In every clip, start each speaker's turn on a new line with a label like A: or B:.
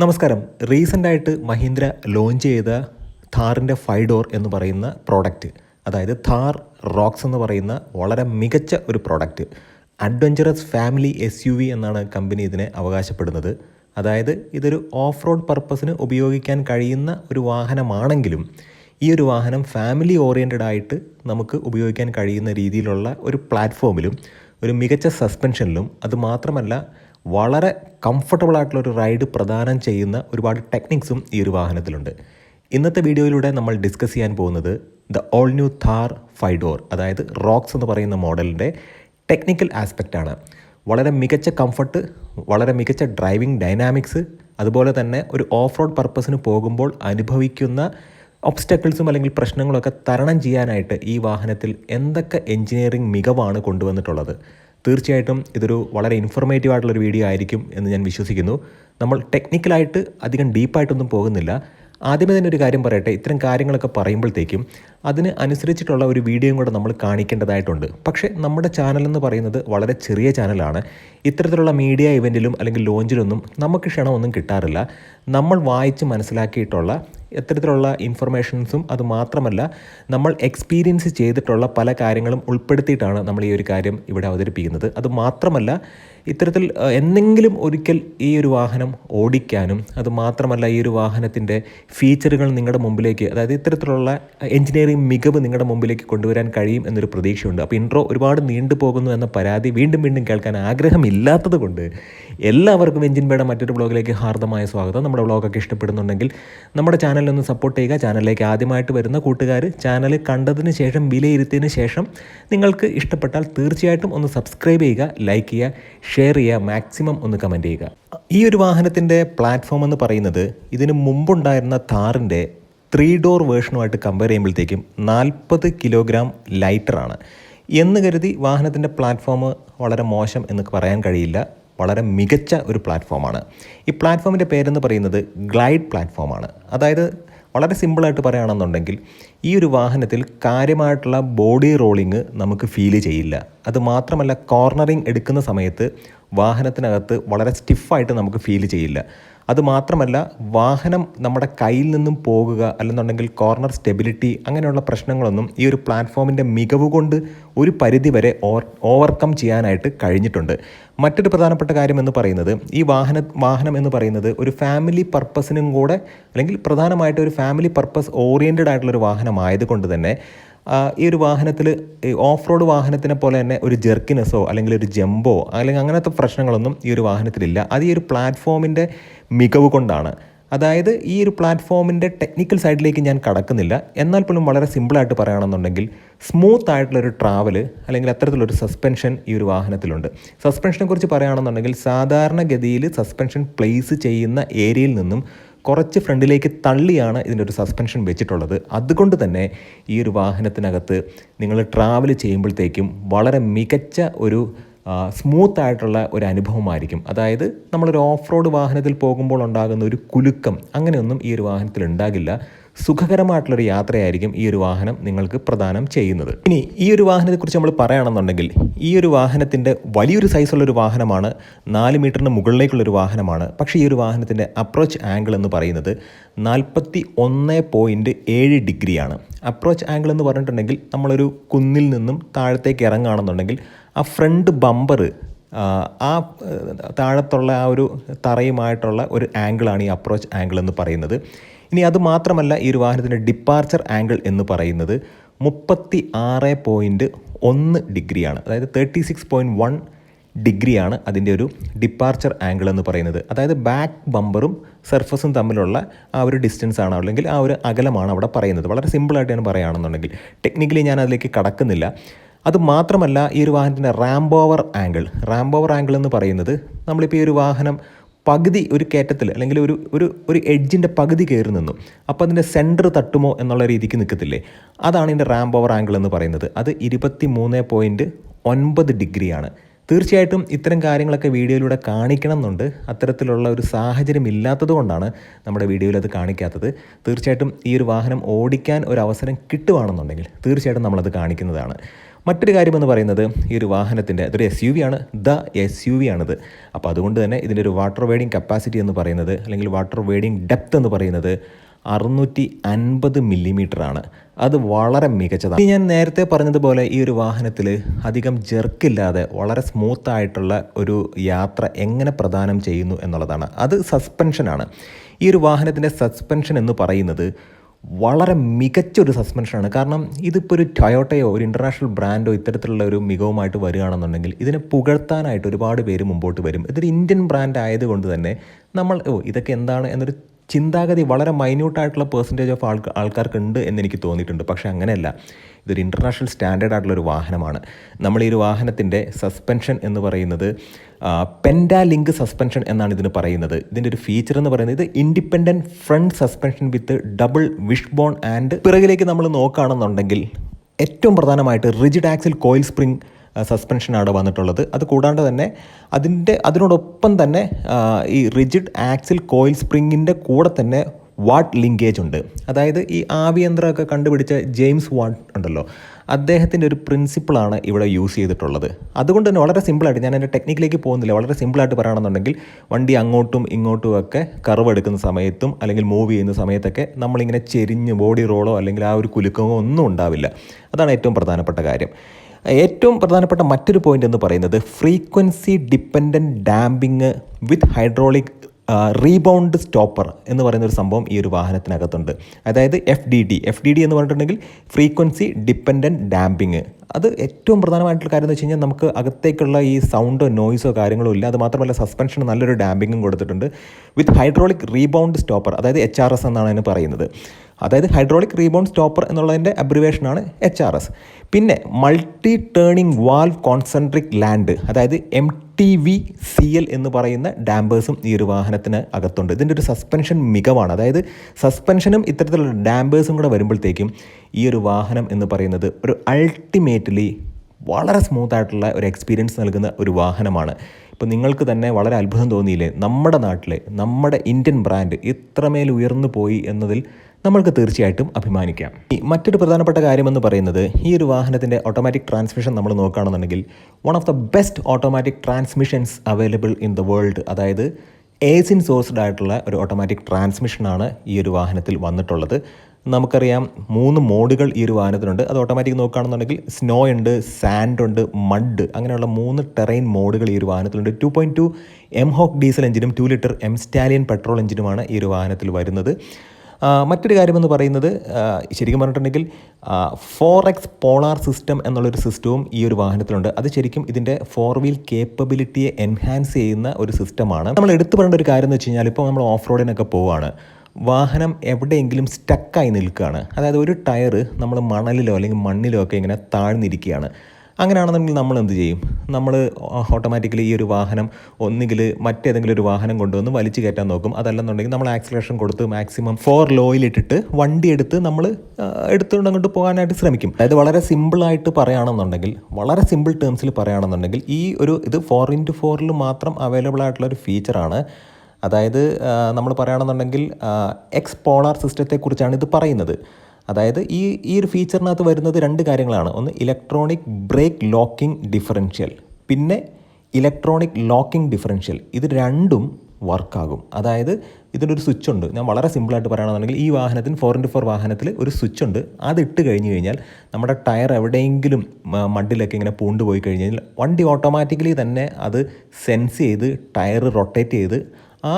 A: നമസ്കാരം. റീസെന്റായിട്ട് മഹീന്ദ്ര ലോഞ്ച് ചെയ്ത ഥാറിന്റെ ഡോർ എന്ന് പറയുന്ന പ്രോഡക്റ്റ് അതായത് ഥാർ റോക്സ് എന്ന് പറയുന്ന വളരെ മികച്ച ഒരു product adventurous family S U V എന്നാണ് കമ്പനി ഇതിനെ അവകാശപ്പെടുന്നത്. അതായത് ഇതൊരു ഓഫ് റോഡ് പർപ്പസിന് ഉപയോഗിക്കാൻ കഴിയുന്ന ഒരു വാഹനമാണെങ്കിലും ഈ ഒരു വാഹനം ഫാമിലി ഓറിയന്റഡ് ആയിട്ട് നമുക്ക് ഉപയോഗിക്കാൻ കഴിയുന്ന രീതിയിലുള്ള ഒരു പ്ലാറ്റ്ഫോമിലും ഒരു മികച്ച സസ്പെൻഷനിലും അത് മാത്രമല്ല വളരെ കംഫർട്ടബിൾ ആയിട്ടുള്ള ഒരു റൈഡ് പ്രദാനം ചെയ്യുന്ന ഒരുപാട് ടെക്നിക്സും ഈ ഒരു വാഹനത്തിലുണ്ട്. ഇന്നത്തെ വീഡിയോയിലൂടെ നമ്മൾ ഡിസ്കസ് ചെയ്യാൻ പോകുന്നത് the all new Thar five door അതായത് റോക്സ് എന്ന് പറയുന്ന മോഡലിന്റെ ടെക്നിക്കൽ ആസ്പെക്റ്റാണ് വളരെ മികച്ച കംഫർട്ട് വളരെ മികച്ച ഡ്രൈവിംഗ് ഡൈനാമിക്സ് അതുപോലെ തന്നെ ഒരു ഓഫ് റോഡ് പർപ്പസിന് പോകുമ്പോൾ അനുഭവിക്കുന്ന ഒബ്സ്റ്റക്കിൾസും അല്ലെങ്കിൽ പ്രശ്നങ്ങളൊക്കെ തരണം ചെയ്യാനായിട്ട് ഈ വാഹനത്തിൽ എന്തൊക്കെ എഞ്ചിനീയറിംഗ് മികവാണ് കൊണ്ടുവന്നിട്ടുള്ളത്. തീർച്ചയായിട്ടും ഇതൊരു വളരെ ഇൻഫോർമേറ്റീവ് ആയിട്ടുള്ളൊരു വീഡിയോ ആയിരിക്കും എന്ന് ഞാൻ വിശ്വസിക്കുന്നു. നമ്മൾ ടെക്നിക്കലായിട്ട് അധികം ഡീപ്പായിട്ടൊന്നും പോകുന്നില്ല. ആദ്യമേ തന്നെ ഒരു കാര്യം പറയട്ടെ ഇത്തരം കാര്യങ്ങളൊക്കെ പറയുമ്പോഴത്തേക്കും അതിന് അനുസരിച്ചിട്ടുള്ള ഒരു വീഡിയോയും കൂടെ നമ്മൾ കാണിക്കേണ്ടതായിട്ടുണ്ട്. പക്ഷേ നമ്മുടെ ചാനൽ എന്ന് പറയുന്നത് വളരെ ചെറിയ ചാനലാണ് ഇത്തരത്തിലുള്ള മീഡിയ ഇവന്റിലും അല്ലെങ്കിൽ ലോഞ്ചിലൊന്നും നമുക്ക് ക്ഷണമൊന്നും കിട്ടാറില്ല. നമ്മൾ വായിച്ച് മനസ്സിലാക്കിയിട്ടുള്ള എത്തരത്തിലുള്ള ഇൻഫർമേഷൻസും അത് മാത്രമല്ല നമ്മൾ എക്സ്പീരിയൻസ് ചെയ്തിട്ടുള്ള പല കാര്യങ്ങളും ഉൾപ്പെടുത്തിയിട്ടാണ് നമ്മൾ ഈ ഒരു കാര്യം ഇവിടെ അവതരിപ്പിക്കുന്നത്. അത് മാത്രമല്ല ഇത്തരത്തിൽ എന്തെങ്കിലും ഒരിക്കൽ ഈ ഒരു വാഹനം ഓടിക്കാനും അതുമാത്രമല്ല ഈ ഒരു വാഹനത്തിന്റെ ഫീച്ചറുകൾ നിങ്ങളുടെ മുമ്പിലേക്ക് അതായത് ഇത്തരത്തിലുള്ള എഞ്ചിനീയറിംഗ് മികവ് നിങ്ങളുടെ മുമ്പിലേക്ക് കൊണ്ടുവരാൻ കഴിയും എന്നൊരു പ്രതീക്ഷയുണ്ട്. അപ്പോൾ ഇൻട്രോ ഒരുപാട് നീണ്ടു പോകുന്നു എന്ന പരാതി വീണ്ടും വീണ്ടും കേൾക്കാൻ ആഗ്രഹമില്ലാത്തത് കൊണ്ട് എല്ലാവർക്കും എഞ്ചിൻ ബേയുടെ മറ്റൊരു ബ്ലോഗിലേക്ക് ഹാർദമായ സ്വാഗതം. നമ്മുടെ ബ്ലോഗൊക്കെ ഇഷ്ടപ്പെടുന്നുണ്ടെങ്കിൽ നമ്മുടെ ചാനലൊന്ന് സപ്പോർട്ട് ചെയ്യുക. ചാനലിലേക്ക് ആദ്യമായിട്ട് വരുന്ന കൂട്ടുകാർ ചാനൽ കണ്ടതിന് ശേഷം വിലയിരുത്തിയതിന് ശേഷം നിങ്ങൾക്ക് ഇഷ്ടപ്പെട്ടാൽ തീർച്ചയായിട്ടും ഒന്ന് സബ്സ്ക്രൈബ് ചെയ്യുക ലൈക്ക് ചെയ്യുക ഷെയർ ചെയ്യുക മാക്സിമം ഒന്ന് കമന്റ് ചെയ്യുക. ഈ ഒരു വാഹനത്തിന്റെ പ്ലാറ്റ്ഫോം എന്ന് പറയുന്നത് ഇതിന് മുമ്പുണ്ടായിരുന്ന താറിന്റെ ത്രീ ഡോർ വേർഷനുമായിട്ട് കമ്പയർ ചെയ്യുമ്പോഴത്തേക്കും നാൽപ്പത് കിലോഗ്രാം ലൈറ്ററാണ് എന്ന് കരുതി വാഹനത്തിന്റെ പ്ലാറ്റ്ഫോം വളരെ മോശം എന്ന് പറയാൻ കഴിയില്ല. വളരെ മികച്ച ഒരു പ്ലാറ്റ്ഫോമാണ് ഈ പ്ലാറ്റ്ഫോമിന്റെ പേരെന്ന് പറയുന്നത് ഗ്ലൈഡ് പ്ലാറ്റ്ഫോമാണ് അതായത് വളരെ സിമ്പിളായിട്ട് പറയുകയാണെന്നുണ്ടെങ്കിൽ ഈ ഒരു വാഹനത്തിൽ കാര്യമായിട്ടുള്ള ബോഡി റോളിംഗ് നമുക്ക് ഫീൽ ചെയ്യില്ല. അത് മാത്രമല്ല കോർണറിങ് എടുക്കുന്ന സമയത്ത് വാഹനത്തിനകത്ത് വളരെ സ്റ്റിഫായിട്ട് നമുക്ക് ഫീൽ ചെയ്യില്ല. അതുമാത്രമല്ല വാഹനം നമ്മുടെ കയ്യിൽ നിന്നും പോകുക അല്ലെന്നുണ്ടെങ്കിൽ കോർണർ സ്റ്റെബിലിറ്റി അങ്ങനെയുള്ള പ്രശ്നങ്ങളൊന്നും ഈ ഒരു പ്ലാറ്റ്ഫോമിന്റെ മികവ് കൊണ്ട് ഒരു പരിധിവരെ ഓവർകം ചെയ്യാനായിട്ട് കഴിഞ്ഞിട്ടുണ്ട്. മറ്റൊരു പ്രധാനപ്പെട്ട കാര്യം എന്ന് പറയുന്നത് ഈ വാഹന വാഹനം എന്ന് പറയുന്നത് ഒരു ഫാമിലി പർപ്പസിനും കൂടെ അല്ലെങ്കിൽ പ്രധാനമായിട്ട് ഒരു ഫാമിലി പർപ്പസ് ഓറിയന്റഡ് ആയിട്ടുള്ള ഒരു വാഹനമായതുകൊണ്ട് തന്നെ ഈ ഒരു വാഹനത്തിൽ ഓഫ് റോഡ് വാഹനത്തിനെ പോലെ തന്നെ ഒരു ജെർക്കിനെസ്സോ അല്ലെങ്കിൽ ഒരു ജമ്പോ അല്ലെങ്കിൽ അങ്ങനത്തെ പ്രശ്നങ്ങളൊന്നും ഈ ഒരു വാഹനത്തിലില്ല. അത് ഈ ഒരു പ്ലാറ്റ്ഫോമിന്റെ മികവ് കൊണ്ടാണ്. അതായത് ഈ ഒരു പ്ലാറ്റ്ഫോമിന്റെ ടെക്നിക്കൽ സൈഡിലേക്ക് ഞാൻ കടക്കുന്നില്ല. എന്നാൽ പോലും വളരെ സിമ്പിളായിട്ട് പറയുകയാണെന്നുണ്ടെങ്കിൽ സ്മൂത്ത് ആയിട്ടുള്ളൊരു ട്രാവൽ അല്ലെങ്കിൽ അത്തരത്തിലൊരു സസ്പെൻഷൻ ഈ ഒരു വാഹനത്തിലുണ്ട്. സസ്പെൻഷനെ കുറിച്ച് പറയുകയാണെന്നുണ്ടെങ്കിൽ സാധാരണഗതിയിൽ സസ്പെൻഷൻ പ്ലേസ് ചെയ്യുന്ന ഏരിയയിൽ നിന്നും കുറച്ച് ഫ്രണ്ടിലേക്ക് തള്ളിയാണ് ഇതിന്റെ ഒരു സസ്പെൻഷൻ വെച്ചിട്ടുള്ളത്. അതുകൊണ്ട് തന്നെ ഈ ഒരു വാഹനത്തിനകത്ത് നിങ്ങൾ ട്രാവൽ ചെയ്യുമ്പോഴത്തേക്കും വളരെ മികച്ച ഒരു സ്മൂത്ത് ആയിട്ടുള്ള ഒരു അനുഭവമായിരിക്കും. അതായത് നമ്മളൊരു ഓഫ് റോഡ് വാഹനത്തിൽ പോകുമ്പോൾ ഉണ്ടാകുന്ന ഒരു കുലുക്കം അങ്ങനെയൊന്നും ഈ ഒരു വാഹനത്തിൽ ഉണ്ടാകില്ല. സുഖകരമായിട്ടുള്ളൊരു യാത്രയായിരിക്കും ഈ ഒരു വാഹനം നിങ്ങൾക്ക് പ്രദാനം ചെയ്യുന്നത്. ഇനി ഈ ഒരു വാഹനത്തെക്കുറിച്ച് നമ്മൾ പറയുകയാണെന്നുണ്ടെങ്കിൽ ഈ ഒരു വാഹനത്തിന്റെ വലിയൊരു സൈസുള്ള ഒരു വാഹനമാണ് നാല് മീറ്ററിന് മുകളിലേക്കുള്ളൊരു വാഹനമാണ്. പക്ഷേ ഈ ഒരു വാഹനത്തിന്റെ അപ്രോച്ച് ആംഗിൾ എന്ന് പറയുന്നത് നാൽപ്പത്തി ഒന്ന് പോയിന്റ് ഏഴ് ഡിഗ്രിയാണ്. അപ്രോച്ച് ആംഗിൾ എന്ന് പറഞ്ഞിട്ടുണ്ടെങ്കിൽ നമ്മളൊരു കുന്നിൽ നിന്നും താഴത്തേക്ക് ഇറങ്ങുകയാണെന്നുണ്ടെങ്കിൽ ആ ഫ്രണ്ട് ബമ്പർ ആ താഴത്തുള്ള ആ ഒരു തറയുമായിട്ടുള്ള ഒരു ആംഗിളാണ് ഈ അപ്രോച്ച് ആംഗിൾ എന്ന് പറയുന്നത്. ഇനി അത് മാത്രമല്ല ഈ ഒരു വാഹനത്തിന്റെ ഡിപ്പാർച്ചർ ആംഗിൾ എന്ന് പറയുന്നത് മുപ്പത്തി ആറ് പോയിന്റ് ഒന്ന് ഡിഗ്രിയാണ്. അതായത് തേർട്ടി സിക്സ് പോയിന്റ് വൺ ഡിഗ്രിയാണ് അതിന്റെ ഒരു ഡിപ്പാർച്ചർ ആംഗിൾ എന്ന് പറയുന്നത്. അതായത് ബാക്ക് ബമ്പറും സർഫസും തമ്മിലുള്ള ആ ഒരു ഡിസ്റ്റൻസ് ആണ് അല്ലെങ്കിൽ ആ ഒരു അകലമാണ് അവിടെ പറയുന്നത്? വളരെ സിമ്പിളായിട്ട് ഞാൻ പറയുകയാണെന്നുണ്ടെങ്കിൽ. ടെക്നിക്കലി ഞാൻ അതിലേക്ക് കടക്കുന്നില്ല. അത് മാത്രമല്ല ഈ ഒരു വാഹനത്തിന്റെ റാംബോവർ ആംഗിൾ റാംബോവർ ആംഗിൾ എന്ന് പറയുന്നത് നമ്മളിപ്പോൾ ഈ ഒരു വാഹനം പകുതി ഒരു കയറ്റത്തിൽ അല്ലെങ്കിൽ ഒരു ഒരു ഒരു എഡ്ജിന്റെ പകുതി കയറി നിന്നു. അപ്പോൾ അതിന്റെ സെന്റർ തട്ടുമോ എന്നുള്ള രീതിക്ക് നിൽക്കത്തില്ലേ? അതാണ് ഇതിന്റെ റാംബോവർ ആംഗിൾ എന്ന് പറയുന്നത്. അത് ഇരുപത്തി മൂന്ന് പോയിന്റ് ഒൻപത് ഡിഗ്രിയാണ്. തീർച്ചയായിട്ടും ഇത്തരം കാര്യങ്ങളൊക്കെ വീഡിയോയിലൂടെ കാണിക്കണം എന്നുണ്ട് അത്തരത്തിലുള്ള ഒരു സാഹചര്യം ഇല്ലാത്തത് കൊണ്ടാണ് നമ്മുടെ വീഡിയോയിൽ അത് കാണിക്കാത്തത്. തീർച്ചയായിട്ടും ഈ ഒരു വാഹനം ഓടിക്കാൻ ഒരു അവസരം കിട്ടുവാണെന്നുണ്ടെങ്കിൽ തീർച്ചയായിട്ടും നമ്മളത് കാണിക്കുന്നതാണ്. മറ്റൊരു കാര്യമെന്ന് പറയുന്നത് ഈ ഒരു വാഹനത്തിന്റെ അതൊരു എസ് യു വി ആണ് ദ എസ് യു വി ആണിത്. അപ്പോൾ അതുകൊണ്ട് തന്നെ ഇതിന്റെ ഒരു വാട്ടർ വേഡിങ് കപ്പാസിറ്റി എന്ന് പറയുന്നത് അല്ലെങ്കിൽ വാട്ടർ വേഡിങ് ഡെപ്ത് എന്ന് പറയുന്നത് അറുന്നൂറ്റി അൻപത് മില്ലിമീറ്റർ ആണ്. അത് വളരെ മികച്ചതാണ്. ഞാൻ നേരത്തെ പറഞ്ഞതുപോലെ ഈ ഒരു വാഹനത്തിൽ അധികം ജെർക്കില്ലാതെ വളരെ സ്മൂത്ത് ആയിട്ടുള്ള ഒരു യാത്ര എങ്ങനെ പ്രദാനം ചെയ്യുന്നു എന്നുള്ളതാണ്. അത് സസ്പെൻഷനാണ് ഈ ഒരു വാഹനത്തിന്റെ സസ്പെൻഷൻ എന്ന് പറയുന്നത് വളരെ മികച്ചൊരു സസ്പെൻഷനാണ് കാരണം ഇതിപ്പോൾ ഒരു ടൊയോട്ടയോ ഒരു ഇന്റർനാഷണൽ ബ്രാൻഡോ ഇത്തരത്തിലുള്ള ഒരു മികവുമായിട്ട് വരികയാണെന്നുണ്ടെങ്കിൽ ഇതിനെ പുകഴ്ത്താനായിട്ട് ഒരുപാട് പേര് മുമ്പോട്ട് വരും. ഇതൊരു ഇന്ത്യൻ ബ്രാൻഡ് ആയതുകൊണ്ട് തന്നെ നമ്മൾ ഓ ഇതൊക്കെ എന്താണ് എന്നൊരു ചിന്താഗതി വളരെ മൈന്യൂട്ടായിട്ടുള്ള പേഴ്സന്റേജ് ഓഫ് ആൾക്ക് ആൾക്കാർക്ക് ഉണ്ട് എന്ന് എനിക്ക് തോന്നിയിട്ടുണ്ട്. പക്ഷേ അങ്ങനെയല്ല. ഇതൊരു ഇന്റർനാഷണൽ സ്റ്റാൻഡേർഡ് ആയിട്ടുള്ള ഒരു വാഹനമാണ്. നമ്മൾ ഈ ഒരു വാഹനത്തിന്റെ സസ്പെൻഷൻ എന്ന് പറയുന്നത് പെൻഡാലിങ്ക് സസ്പെൻഷൻ എന്നാണ് ഇതിന് പറയുന്നത്. ഇതിന്റെ ഒരു ഫീച്ചർ എന്ന് പറയുന്നത് ഇത് independent front suspension with double wishbone and പിറകിലേക്ക് നമ്മൾ നോക്കുകയാണെന്നുണ്ടെങ്കിൽ ഏറ്റവും പ്രധാനമായിട്ട് റിജിഡ് ആക്സിൽ കോയിൽ സ്പ്രിംഗ് സസ്പെൻഷനാണ് വന്നിട്ടുള്ളത്. അത് കൂടാണ്ട് തന്നെ അതിന്റെ അതിനോടൊപ്പം തന്നെ ഈ റിജിഡ് ആക്സിൽ കോയിൽ സ്പ്രിങ്ങിന്റെ കൂടെ തന്നെ വാട്ട് ലിങ്കേജ് ഉണ്ട്. അതായത് ഈ ആവിയന്ത്രമൊക്കെ കണ്ടുപിടിച്ച ജെയിംസ് വാട്ട് ഉണ്ടല്ലോ. അദ്ദേഹത്തിന്റെ ഒരു പ്രിൻസിപ്പിളാണ് ഇവിടെ യൂസ് ചെയ്തിട്ടുള്ളത്. അതുകൊണ്ട് തന്നെ വളരെ സിമ്പിളായിട്ട് ഞാൻ എന്റെ ടെക്നിക്കിലേക്ക് പോകുന്നില്ല. വളരെ സിമ്പിളായിട്ട് പറയുകയാണെന്നുണ്ടെങ്കിൽ വണ്ടി അങ്ങോട്ടും ഇങ്ങോട്ടും ഒക്കെ കർവ് എടുക്കുന്ന സമയത്തും അല്ലെങ്കിൽ മൂവ് ചെയ്യുന്ന സമയത്തൊക്കെ നമ്മളിങ്ങനെ ചെരിഞ്ഞ് ബോഡി റോളോ അല്ലെങ്കിൽ ആ ഒരു കുലുക്കമോ ഒന്നും ഉണ്ടാവില്ല. അതാണ് ഏറ്റവും പ്രധാനപ്പെട്ട കാര്യം. ഏറ്റവും പ്രധാനപ്പെട്ട മറ്റൊരു പോയിന്റ് എന്ന് പറയുന്നത് frequency dependent damping with hydraulic rebound stopper എന്ന് പറയുന്ന ഒരു സംഭവം ഈ ഒരു വാഹനത്തിനകത്തുണ്ട്. അതായത് F D D F D D എന്ന് പറഞ്ഞിട്ടുണ്ടെങ്കിൽ ഫ്രീക്വൻസി ഡിപ്പെൻഡന്റ് ഡാമ്പിങ് അത് ഏറ്റവും പ്രധാനമായിട്ടുള്ള കാര്യം എന്ന് വെച്ച് കഴിഞ്ഞാൽ നമുക്ക് അകത്തേക്കുള്ള ഈ സൗണ്ടോ നോയ്സോ കാര്യങ്ങളോ ഇല്ല. അത് മാത്രമല്ല സസ്പെൻഷൻ നല്ലൊരു ഡാമ്പിങ്ങും കൊടുത്തിട്ടുണ്ട്. വിത്ത് ഹൈഡ്രോളിക് റീബൗണ്ട് സ്റ്റോപ്പർ അതായത് എച്ച് ആർ എസ് എന്നാണ് അതിന് പറയുന്നത്. അതായത് ഹൈഡ്രോളിക് റീബൗണ്ട് സ്റ്റോപ്പർ എന്നുള്ളതിന്റെ അബ്രിവേഷനാണ് എച്ച് ആർ എസ് പിന്നെ multi tuning valve concentric land അതായത് M T V C L എന്ന് പറയുന്ന ഡാമ്പേഴ്സും ഈ ഒരു വാഹനത്തിന് അകത്തുണ്ട്. ഇതിന്റെ ഒരു സസ്പെൻഷൻ മികവാണ്. അതായത് സസ്പെൻഷനും ഇത്തരത്തിലുള്ള ഡാമ്പേഴ്സും കൂടെ വരുമ്പോഴത്തേക്കും ഈ ഒരു വാഹനം എന്ന് പറയുന്നത് ഒരു അൾട്ടിമേറ്റ്ലി വളരെ സ്മൂത്ത് ആയിട്ടുള്ള ഒരു എക്സ്പീരിയൻസ് നൽകുന്ന ഒരു വാഹനമാണ്. ഇപ്പോൾ നിങ്ങൾക്ക് തന്നെ വളരെ അത്ഭുതം തോന്നിയില്ലേ? നമ്മുടെ നാട്ടിലെ നമ്മുടെ ഇന്ത്യൻ ബ്രാൻഡ് ഇത്രമേൽ ഉയർന്നു പോയി എന്നതിൽ നമ്മൾക്ക് തീർച്ചയായിട്ടും അഭിമാനിക്കാം. മറ്റൊരു പ്രധാനപ്പെട്ട കാര്യമെന്ന് പറയുന്നത് ഈ ഒരു വാഹനത്തിന്റെ ഓട്ടോമാറ്റിക് ട്രാൻസ്മിഷൻ നമ്മൾ നോക്കുകയാണെന്നുണ്ടെങ്കിൽ one of the best automatic transmissions available in the world അതായത് ഏസിൻ സോഴ്സ്ഡ് ആയിട്ടുള്ള ഒരു ഓട്ടോമാറ്റിക് ട്രാൻസ്മിഷനാണ് ഈ ഒരു വാഹനത്തിൽ വന്നിട്ടുള്ളത്. നമുക്കറിയാം മൂന്ന് മോഡുകൾ ഈ ഒരു വാഹനത്തിനുണ്ട്. അത് ഓട്ടോമാറ്റിക് നോക്കുകയാണെന്നുണ്ടെങ്കിൽ സ്നോ ഉണ്ട് സാൻഡ് ഉണ്ട് മഡ് അങ്ങനെയുള്ള മൂന്ന് ടെറൈൻ മോഡുകൾ ഈ ഒരു വാഹനത്തിലുണ്ട്. Two point two M Hawk diesel എഞ്ചിനും two litre M Stallion petrol എഞ്ചിനുമാണ് ഈ ഒരു വാഹനത്തിൽ വരുന്നത്. മറ്റൊരു കാര്യമെന്ന് പറയുന്നത് ശരിക്കും പറഞ്ഞിട്ടുണ്ടെങ്കിൽ ഫോർ എക്സ് പോളാർ സിസ്റ്റം എന്നുള്ളൊരു സിസ്റ്റവും ഈ ഒരു വാഹനത്തിലുണ്ട്. അത് ശരിക്കും ഇതിന്റെ ഫോർ വീൽ കേപ്പബിലിറ്റിയെ എൻഹാൻസ് ചെയ്യുന്ന ഒരു സിസ്റ്റമാണ് നമ്മൾ എടുത്തു പറയേണ്ട ഒരു കാര്യം എന്ന് വെച്ച് കഴിഞ്ഞാൽ ഇപ്പോൾ നമ്മൾ ഓഫ് റോഡിനൊക്കെ പോവുകയാണ്. വാഹനം എവിടെയെങ്കിലും സ്റ്റക്കായി നിൽക്കുകയാണ്. അതായത് ഒരു ടയർ നമ്മൾ മണലിലോ അല്ലെങ്കിൽ മണ്ണിലോ ഒക്കെ ഇങ്ങനെ താഴ്ന്നിരിക്കുകയാണ്. അങ്ങനെയാണെന്നുണ്ടെങ്കിൽ നമ്മൾ എന്ത് ചെയ്യും? നമ്മൾ ഓട്ടോമാറ്റിക്കലി ഈ ഒരു വാഹനം ഒന്നുകിൽ മറ്റേതെങ്കിലും ഒരു വാഹനം കൊണ്ടുവന്ന് വലിച്ചു കയറ്റാൻ നോക്കും. അതല്ലെന്നുണ്ടെങ്കിൽ നമ്മൾ ആക്സിലേഷൻ കൊടുത്ത് മാക്സിമം ഫോർ ലോയിലിട്ടിട്ട് വണ്ടി എടുത്ത് നമ്മൾ എടുത്തുകൊണ്ട് അങ്ങോട്ട് പോകാനായിട്ട് ശ്രമിക്കും. അതായത് വളരെ സിമ്പിളായിട്ട് പറയുകയാണെന്നുണ്ടെങ്കിൽ വളരെ സിമ്പിൾ ടേംസിൽ പറയുകയാണെന്നുണ്ടെങ്കിൽ ഈ ഒരു ഇത് ഫോർ ഇന്റു ഫോറിൽ മാത്രം അവൈലബിൾ ആയിട്ടുള്ള ഒരു ഫീച്ചറാണ് അതായത് നമ്മൾ പറയുകയാണെന്നുണ്ടെങ്കിൽ എക്സ് പോളാർ സിസ്റ്റത്തെക്കുറിച്ചാണ് ഇത് പറയുന്നത്. അതായത് ഈ ഈ ഒരു ഫീച്ചറിനകത്ത് വരുന്നത് രണ്ട് കാര്യങ്ങളാണ്. ഒന്ന് ഇലക്ട്രോണിക് ബ്രേക്ക് ലോക്കിംഗ് ഡിഫറൻഷ്യൽ പിന്നെ ഇലക്ട്രോണിക് ലോക്കിംഗ് ഡിഫറൻഷ്യൽ ഇത് രണ്ടും വർക്കാകും അതായത് ഇതിനൊരു സ്വിച്ച് ഉണ്ട്. ഞാൻ വളരെ സിമ്പിളായിട്ട് പറയുകയാണെന്നുണ്ടെങ്കിൽ ഈ വാഹനത്തിന് ഫോർ ഇന്റു ഫോർ വാഹനത്തിൽ ഒരു സ്വിച്ച് ഉണ്ട്. അത് ഇട്ട് കഴിഞ്ഞ് കഴിഞ്ഞാൽ നമ്മുടെ ടയർ എവിടെയെങ്കിലും മണ്ടിലൊക്കെ ഇങ്ങനെ പൂണ്ട് പോയി കഴിഞ്ഞ് കഴിഞ്ഞാൽ വണ്ടി ഓട്ടോമാറ്റിക്കലി തന്നെ അത് സെൻസ് ചെയ്ത് ടയർ റൊട്ടേറ്റ് ചെയ്ത് ആ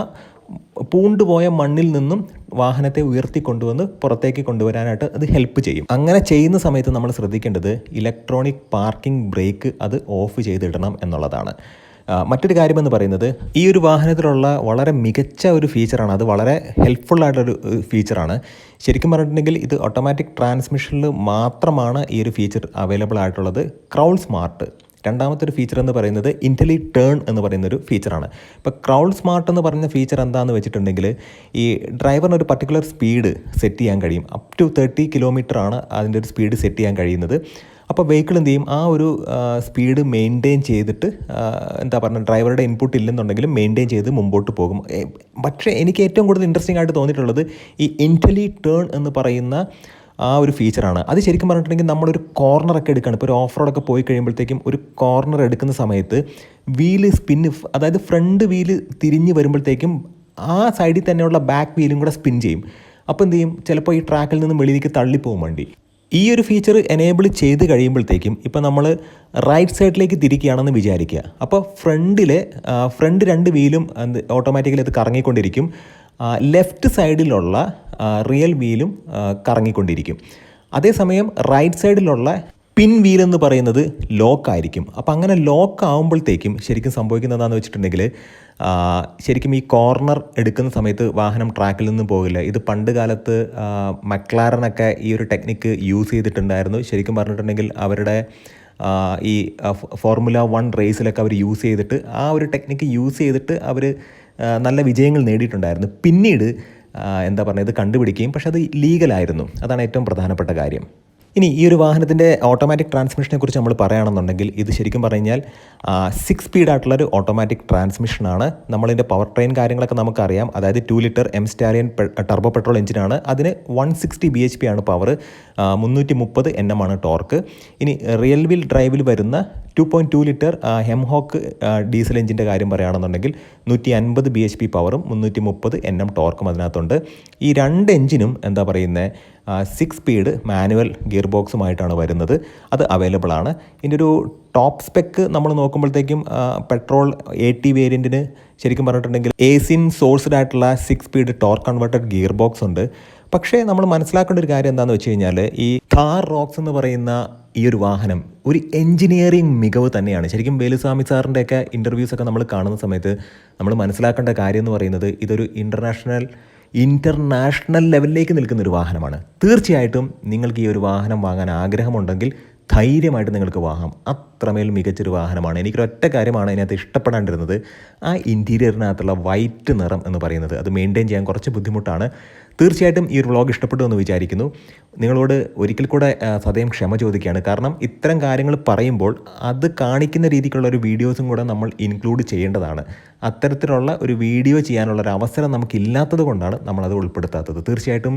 A: പൂണ്ടുപോയ മണ്ണിൽ നിന്നും വാഹനത്തെ ഉയർത്തി കൊണ്ടുവന്ന് പുറത്തേക്ക് കൊണ്ടുവരാനായിട്ട് അത് ഹെൽപ്പ് ചെയ്യും. അങ്ങനെ ചെയ്യുന്ന സമയത്ത് നമ്മൾ ശ്രദ്ധിക്കേണ്ടത് ഇലക്ട്രോണിക് പാർക്കിംഗ് ബ്രേക്ക് അത് ഓഫ് ചെയ്തിടണം എന്നുള്ളതാണ്. മറ്റൊരു കാര്യമെന്ന് പറയുന്നത് ഈ ഒരു വാഹനത്തിലുള്ള വളരെ മികച്ച ഒരു ഫീച്ചറാണ് അത് വളരെ ഹെൽപ്ഫുൾ ഫീച്ചറാണ് ശരിക്കും പറഞ്ഞിട്ടുണ്ടെങ്കിൽ ഇത് ഓട്ടോമാറ്റിക് ട്രാൻസ്മിഷനിൽ മാത്രമാണ് ഈ ഒരു ഫീച്ചർ അവൈലബിൾ ആയിട്ടുള്ളത്. ക്രൗൾ സ്മാർട്ട് രണ്ടാമത്തെ ഒരു ഫീച്ചർ എന്ന് പറയുന്നത് ഇന്റലി ടേൺ എന്ന് പറയുന്ന ഒരു ഫീച്ചറാണ് ഇപ്പോൾ ക്രൗഡ് സ്മാർട്ട് എന്ന് പറയുന്ന ഫീച്ചർ എന്താണെന്ന് വെച്ചിട്ടുണ്ടെങ്കിൽ ഈ ഡ്രൈവറിന് ഒരു പർട്ടിക്കുലർ സ്പീഡ് സെറ്റ് ചെയ്യാൻ കഴിയും. അപ് ടു തേർട്ടി കിലോമീറ്റർ ആണ് അതിന്റെ ഒരു സ്പീഡ് സെറ്റ് ചെയ്യാൻ കഴിയുന്നത്. അപ്പോൾ വെഹിക്കിൾ എന്ത് ചെയ്യും? ആ ഒരു സ്പീഡ് മെയിന്റെയിൻ ചെയ്തിട്ട് എന്താ പറയുക ഡ്രൈവറുടെ ഇൻപുട്ട് ഇല്ലെന്നുണ്ടെങ്കിലും മെയിന്റെയിൻ ചെയ്ത് മുമ്പോട്ട് പോകും. പക്ഷേ എനിക്ക് ഏറ്റവും കൂടുതൽ ഇൻട്രസ്റ്റിംഗ് ആയിട്ട് തോന്നിയിട്ടുള്ളത് ഈ ഇന്റലി ടേൺ എന്ന് പറയുന്ന ആ ഒരു ഫീച്ചറാണ് അത് ശരിക്കും പറഞ്ഞിട്ടുണ്ടെങ്കിൽ നമ്മളൊരു കോർണറൊക്കെ എടുക്കുകയാണ് ഇപ്പോൾ ഒരു ഓഫ് റോഡൊക്കെ പോയി കഴിയുമ്പോഴത്തേക്കും ഒരു കോർണർ എടുക്കുന്ന സമയത്ത് വീൽ സ്പിന്ന് അതായത് ഫ്രണ്ട് വീൽ തിരിഞ്ഞ് വരുമ്പോഴത്തേക്കും ആ സൈഡിൽ തന്നെയുള്ള ബാക്ക് വീലും കൂടെ സ്പിൻ ചെയ്യും. അപ്പോൾ എന്ത് ചെയ്യും? ചിലപ്പോൾ ഈ ട്രാക്കിൽ നിന്നും വെളിയിലേക്ക് തള്ളിപ്പോകും വണ്ടി. ഈ ഒരു ഫീച്ചർ എനേബിൾ ചെയ്ത് കഴിയുമ്പോഴത്തേക്കും ഇപ്പോൾ നമ്മൾ റൈറ്റ് സൈഡിലേക്ക് തിരിക്കുകയാണെന്ന് വിചാരിക്കുക. അപ്പോൾ ഫ്രണ്ടിലെ ഫ്രണ്ട് രണ്ട് വീലും ഓട്ടോമാറ്റിക്കലി അത് കറങ്ങിക്കൊണ്ടിരിക്കും. ലെഫ്റ്റ് സൈഡിലുള്ള റിയൽ വീലും കറങ്ങിക്കൊണ്ടിരിക്കും. അതേസമയം റൈറ്റ് സൈഡിലുള്ള പിൻ വീൽ എന്ന് പറയുന്നത് ലോക്ക് ആയിരിക്കും. അപ്പോൾ അങ്ങനെ ലോക്ക് ആകുമ്പോഴത്തേക്കും ശരിക്കും സംഭവിക്കുന്നത് എന്താണെന്ന് വെച്ചിട്ടുണ്ടെങ്കിൽ ശരിക്കും ഈ കോർണർ എടുക്കുന്ന സമയത്ത് വാഹനം ട്രാക്കിൽ നിന്നും പോകില്ല. ഇത് പണ്ട് കാലത്ത് മക്ലാരനൊക്കെ ഈ ഒരു ടെക്നിക്ക് യൂസ് ചെയ്തിട്ടുണ്ടായിരുന്നു. ശരിക്കും പറഞ്ഞിട്ടുണ്ടെങ്കിൽ അവരുടെ ഈ ഫോർമുല വൺ റേസിലൊക്കെ അവർ യൂസ് ചെയ്തിട്ട് ആ ഒരു ടെക്നിക്ക് യൂസ് ചെയ്തിട്ട് അവർ നല്ല വിജയങ്ങൾ നേടിയിട്ടുണ്ടായിരുന്നു. പിന്നീട് എന്താ പറയുക ഇത് കണ്ടുപിടിക്കുകയും പക്ഷെ അത് ലീഗലായിരുന്നു. അതാണ് ഏറ്റവും പ്രധാനപ്പെട്ട കാര്യം. ഇനി ഈ ഒരു വാഹനത്തിന്റെ ഓട്ടോമാറ്റിക് ട്രാൻസ്മിഷനെ കുറിച്ച് നമ്മൾ പറയുകയാണെന്നുണ്ടെങ്കിൽ ഇത് ശരിക്കും പറഞ്ഞു കഴിഞ്ഞാൽ സിക്സ് സ്പീഡ് ആയിട്ടുള്ള ഒരു ഓട്ടോമാറ്റിക് ട്രാൻസ്മിഷനാണ് നമ്മളിതിന്റെ പവർ ട്രെയിൻ കാര്യങ്ങളൊക്കെ നമുക്കറിയാം. അതായത് two litre M Stallion turbo petrol എഞ്ചിനാണ് അതിന് one sixty B H P ആണ് പവർ മുന്നൂറ്റി മുപ്പത് എൻ എം ആണ് ടോർക്ക് ഇനി റിയൽ വീൽ ഡ്രൈവിൽ വരുന്ന two point two litre mHawk diesel എഞ്ചിന്റെ കാര്യം പറയുകയാണെന്നുണ്ടെങ്കിൽ നൂറ്റി അൻപത് ബി എച്ച് പി പവറും മുന്നൂറ്റി മുപ്പത് എൻ എം ടോർക്കും അതിനകത്തുണ്ട്. ഈ രണ്ട് എഞ്ചിനും എന്താ പറയുന്നത് സിക്സ് സ്പീഡ് മാനുവൽ ഗിയർ ബോക്സുമായിട്ടാണ് വരുന്നത്. അത് അവൈലബിൾ ആണ്. ഇതിന്റെ ഒരു ടോപ്പ് സ്പെക്ക് നമ്മൾ നോക്കുമ്പോഴത്തേക്കും പെട്രോൾ എ ടി വേരിയന്റിന് ശരിക്കും പറഞ്ഞിട്ടുണ്ടെങ്കിൽ ഏസിൻ സോഴ്സ്ഡ് ആയിട്ടുള്ള six speed torque converted gear box ഉണ്ട്. പക്ഷേ നമ്മൾ മനസ്സിലാക്കേണ്ട ഒരു കാര്യം എന്താണെന്ന് വെച്ച് കഴിഞ്ഞാൽ ഈ കാർ റോക്സ് എന്ന് പറയുന്ന ഈ ഒരു വാഹനം ഒരു എൻജിനീയറിംഗ് മികവ് തന്നെയാണ്. ശരിക്കും വേലുസ്വാമി സാറിന്റെയൊക്കെ ഇന്റർവ്യൂസൊക്കെ നമ്മൾ കാണുന്ന സമയത്ത് നമ്മൾ മനസ്സിലാക്കേണ്ട കാര്യം എന്ന് പറയുന്നത് ഇതൊരു ഇന്റർനാഷണൽ ഇന്റർനാഷണൽ ലെവലിലേക്ക് നിൽക്കുന്ന ഒരു വാഹനമാണ്. തീർച്ചയായിട്ടും നിങ്ങൾക്ക് ഈ ഒരു വാഹനം വാങ്ങാൻ ആഗ്രഹമുണ്ടെങ്കിൽ ധൈര്യമായിട്ട് നിങ്ങൾക്ക് വാങ്ങാം. അത്രമേൽ മികച്ചൊരു വാഹനമാണ്. എനിക്കൊരൊറ്റ കാര്യമാണ് അതിനകത്ത് ഇഷ്ടപ്പെടാണ്ടിരുന്നത്. ആ ഇന്റീരിയറിനകത്തുള്ള വൈറ്റ് നിറം എന്ന് പറയുന്നത്. അത് മെയിന്റെയിൻ ചെയ്യാൻ കുറച്ച് ബുദ്ധിമുട്ടാണ്. തീർച്ചയായിട്ടും ഈ ഒരു വ്ളോഗ് ഇഷ്ടപ്പെട്ടു എന്ന് വിചാരിക്കുന്നു. നിങ്ങളോട് ഒരിക്കൽ കൂടെ സദയം ക്ഷമ ചോദിക്കുകയാണ്. കാരണം ഇത്തരം കാര്യങ്ങൾ പറയുമ്പോൾ അത് കാണിക്കുന്ന രീതിക്കുള്ള ഒരു വീഡിയോസും കൂടെ നമ്മൾ ഇൻക്ലൂഡ് ചെയ്യേണ്ടതാണ്. അത്തരത്തിലുള്ള ഒരു വീഡിയോ ചെയ്യാനുള്ള ഒരു അവസരം നമുക്കില്ലാത്തത് കൊണ്ടാണ് നമ്മളത് ഉൾപ്പെടുത്താത്തത്. തീർച്ചയായിട്ടും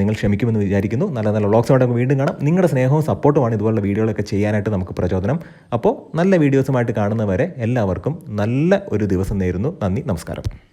A: നിങ്ങൾ ക്ഷമിക്കുമെന്ന് വിചാരിക്കുന്നു. നല്ല നല്ല വ്ളോഗ്സോടെ നമുക്ക് വീണ്ടും കാണാം. നിങ്ങളുടെ സ്നേഹവും സപ്പോർട്ടുമാണ് ഇതുപോലുള്ള വീഡിയോകളൊക്കെ ചെയ്യാനായിട്ട് നമുക്ക് പ്രചോദനം. അപ്പോൾ നല്ല വീഡിയോസുമായിട്ട് കാണുന്നവരെ എല്ലാവർക്കും നല്ല ഒരു ദിവസം നേരുന്നു. നന്ദി നമസ്കാരം.